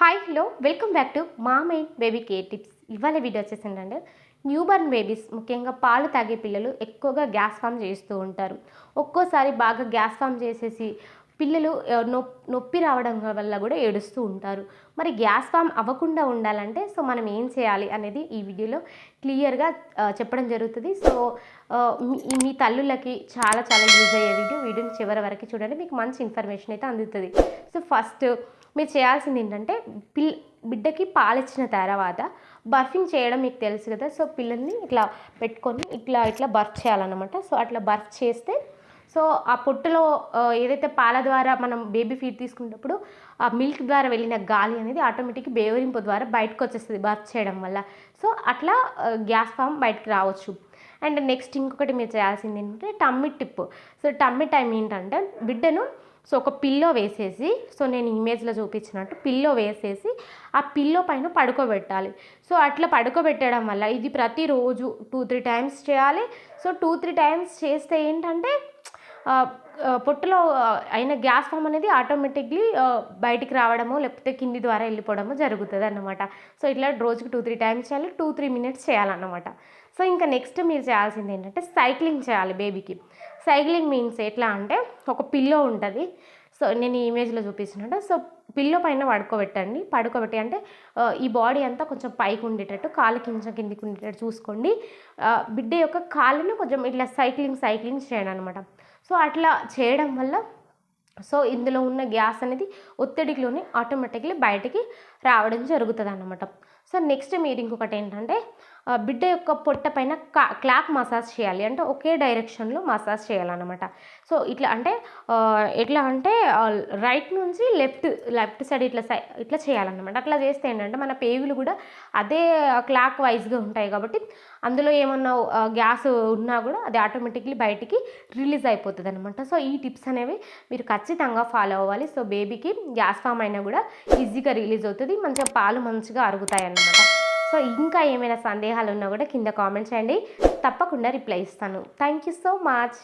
Hi hello welcome back to మా main baby care tips ఇవాళ video వచ్చేసిందండి. New burn babies ముఖ్యంగా పాలు తాగే పిల్లలు ఎక్కువగా గ్యాస్ ఫామ్ చేస్తూ ఉంటారు. ఒక్కోసారి బాగా గ్యాస్ ఫామ్ చేసేసి పిల్లలు నొప్పి రావడం వల్ల కూడా ఏడుస్తూ ఉంటారు. మరి గ్యాస్ ఫామ్ అవ్వకుండా ఉండాలంటే సో మనం ఏం చేయాలి అనేది ఈ వీడియోలో క్లియర్గా చెప్పడం జరుగుతుంది. సో మీ- మీ తల్లులకి చాలా చాలా యూజ్ అయ్యే వీడియో. వీడియోని చివరి వరకు చూడండి. మీకు మంచి ఇన్ఫర్మేషన్ అయితే అందుతుంది. సో ఫస్ట్ మీరు చేయాల్సింది ఏంటంటే పిల్ బిడ్డకి పాలిచ్చిన తర్వాత బర్ఫింగ్ చేయడం మీకు తెలుసు కదా. సో పిల్లల్ని ఇట్లా పెట్టుకొని ఇట్లా ఇట్లా బర్ఫ్ చేయాలన్నమాట. సో అట్లా బర్ఫ్ చేస్తే సో ఆ పొట్టులో ఏదైతే పాల ద్వారా మనం బేబీ ఫీడ్ తీసుకున్నప్పుడు ఆ మిల్క్ ద్వారా వెళ్ళిన గాలి అనేది ఆటోమేటిక్ బేవరింపు ద్వారా బయటకు వచ్చేస్తుంది బర్త్ చేయడం వల్ల. సో అట్లా గ్యాస్ ఫామ్ బయటకు రావచ్చు. అండ్ నెక్స్ట్ ఇంకొకటి మీరు చేయాల్సింది ఏంటంటే tummy tip. So tummy time ఏంటంటే బిడ్డను సో ఒక పిల్లో వేసేసి సో నేను ఇమేజ్లో చూపించినట్టు పిల్లో వేసేసి ఆ పిల్లో పైన పడుకోబెట్టాలి. సో అట్లా పడుకోబెట్టడం వల్ల ఇది ప్రతిరోజు టూ త్రీ టైమ్స్ చేయాలి. సో టూ త్రీ టైమ్స్ చేస్తే ఏంటంటే పొట్టులో అయిన గ్యాస్ ఫామ్ అనేది ఆటోమేటిక్లీ బయటికి రావడము లేకపోతే కింది ద్వారా వెళ్ళిపోవడము జరుగుతుంది అన్నమాట సో ఇట్లా రోజుకి టూ త్రీ టైమ్స్ చేయాలి టూ త్రీ మినిట్స్ చేయాలన్నమాట. సో ఇంకా నెక్స్ట్ మీరు చేయాల్సింది ఏంటంటే సైక్లింగ్ చేయాలి బేబీకి. సైక్లింగ్ మీన్స్ ఎట్లా అంటే ఒక పిల్లో ఉంటుంది. సో నేను ఈ ఇమేజ్లో చూపిస్తున్నట్టు. సో పిల్లో పైన పడుకోబెట్టండి. పడుకోబెట్టి అంటే ఈ బాడీ అంతా కొంచెం పైకి ఉండేటట్టు కాలు కొంచెం కిందికి ఉండేటట్టు చూసుకోండి. బిడ్డ యొక్క కాళ్ళను కొంచెం ఇట్లా సైక్లింగ్ సైక్లింగ్ చేయండి అనమాట సో అట్లా చేయడం వల్ల సో ఇందులో ఉన్న గ్యాస్ అనేది ఒత్తిడిలోనే ఆటోమేటిక్లీ బయటికి రావడం జరుగుతుంది అన్నమాట సో నెక్స్ట్ మీరు ఇంకొకటి ఏంటంటే బిడ్డ యొక్క పొట్ట పైన క్లాక్ మసాజ్ చేయాలి. అంటే ఒకే డైరెక్షన్లో మసాజ్ చేయాలన్నమాట. సో ఇట్లా అంటే ఎట్లా అంటే రైట్ నుంచి లెఫ్ట్ లెఫ్ట్ సైడ్ ఇట్లా సై ఇట్లా చేయాలన్నమాట. అట్లా చేస్తే ఏంటంటే మన పేగులు కూడా అదే క్లాక్ వైజ్గా ఉంటాయి కాబట్టి అందులో ఏమన్నా గ్యాస్ ఉన్నా కూడా అది ఆటోమేటిక్లీ బయటికి రిలీజ్ అయిపోతుంది అనమాట సో ఈ టిప్స్ అనేవి మీరు ఖచ్చితంగా ఫాలో అవ్వాలి. సో బేబీకి గ్యాస్ ఫామ్ అయినా కూడా ఈజీగా రిలీజ్ అవుతుంది. మంచిగా పాలు మంచిగా అరుగుతాయి అన్నమాట సో ఇంకా ఏమైనా సందేహాలు ఉన్నా కూడా కింద కామెంట్స్ చేయండి. తప్పకుండా రిప్లై ఇస్తాను. Thank you so much